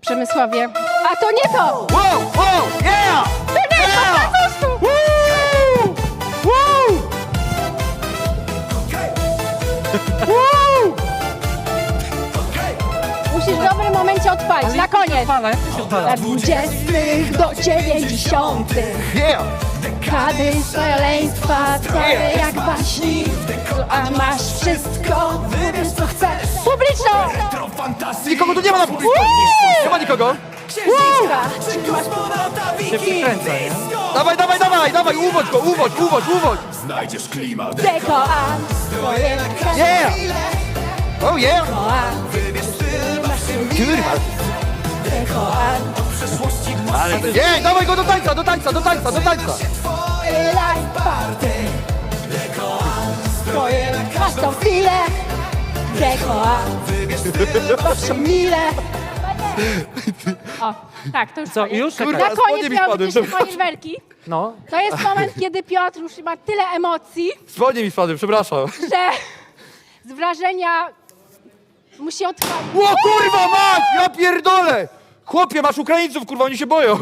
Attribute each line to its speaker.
Speaker 1: Przemysławie. A to nie to!
Speaker 2: Wow, wow, yeah!
Speaker 1: To nie
Speaker 2: Yeah! Woo! Woo! Woo!
Speaker 1: Musisz w dobrym momencie odpalić, na koniec. Lat 20. do 90.
Speaker 2: Yeah!
Speaker 1: Dekady szaleństwa, całe jak baśni. A masz wszystko,
Speaker 2: Nikogo tu nie ma na publiczności! Nie ma nikogo!
Speaker 3: Się przykręca, nie?
Speaker 2: Dawaj, dawaj, dawaj, dawaj, uwodź go, uwodź, uwodź, uwodź!
Speaker 4: Znajdziesz klimat
Speaker 1: Deko, a twoje
Speaker 2: Yeah! Oh yeah!
Speaker 1: Deko,
Speaker 2: Kurwa!
Speaker 1: a
Speaker 2: Ale to... Yeah, dawaj go do tańca, do tańca, do tańca, do tańca!
Speaker 1: twoje life party. Twoje masz tą chwilę. Deko, a proszę mile. O, tak, to już
Speaker 3: Co,
Speaker 1: koniec.
Speaker 3: już?
Speaker 2: Kurwa,
Speaker 1: Na
Speaker 2: spodnie
Speaker 1: koniec
Speaker 2: mi
Speaker 1: miał
Speaker 2: spadły,
Speaker 1: być jeszcze
Speaker 2: przepraszam.
Speaker 1: fajerwerki.
Speaker 3: No.
Speaker 1: To jest moment, kiedy Piotr już ma tyle emocji,
Speaker 2: Spodnie mi spadły, przepraszam.
Speaker 1: że z wrażenia musi odpalić.
Speaker 2: Ło kurwa mać! Ja pierdolę! Chłopie, masz Ukraińców, kurwa, oni się boją.